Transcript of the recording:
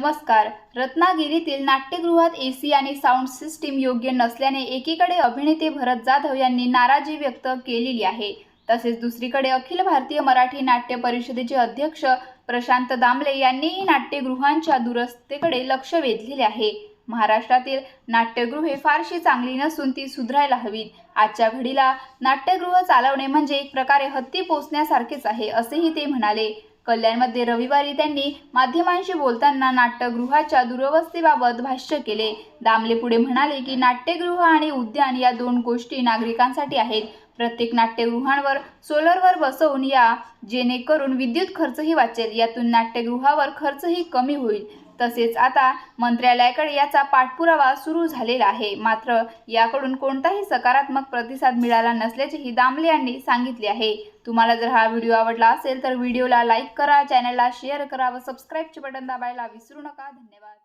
नमस्कार. रत्नागिरीतील नाट्यगृहात एसी आणि साऊंड सिस्टीम योग्य नसल्याने एकीकडे अभिनेते भरत जाधव यांनी नाराजी व्यक्त केलेली आहे. तसेच दुसरीकडे अखिल भारतीय मराठी नाट्य परिषदेचे अध्यक्ष प्रशांत दामले यांनीही नाट्यगृहांच्या दुरस्तेकडे लक्ष वेधलेले आहे. महाराष्ट्रातील नाट्यगृहे फारशी चांगली नसून ती सुधारायला हवीत. आजच्या घडीला नाट्यगृह चालवणे म्हणजे एक प्रकारे हत्ती पोचण्यासारखेच आहे असेही ते म्हणाले. कल्याणमध्ये रविवारी त्यांनी माध्यमांशी बोलताना नाट्यगृहाच्या दुरवस्थेबाबत भाष्य केले. दामले पुढे म्हणाले की नाट्यगृह आणि उद्यान या दोन गोष्टी नागरिकांसाठी आहेत. प्रत्येक नाट्यगृहांवर सोलरवर बसवून या जेणेकरून विद्युत खर्चही वाचेल. यातून नाट्यगृहावर खर्चही कमी होईल. तसेच आता मंत्रालयाकडे याचा पाठपुरावा सुरू झालेला आहे. मात्र याकडून कोणताही सकारात्मक प्रतिसाद मिळाला नसल्याचेही दामले यांनी सांगितले आहे. तुम्हाला जर हा व्हिडिओ आवडला असेल तर व्हिडिओला लाईक करा चॅनलला शेअर करा व सबस्क्राईबचे बटन दाबायला विसरू नका. धन्यवाद.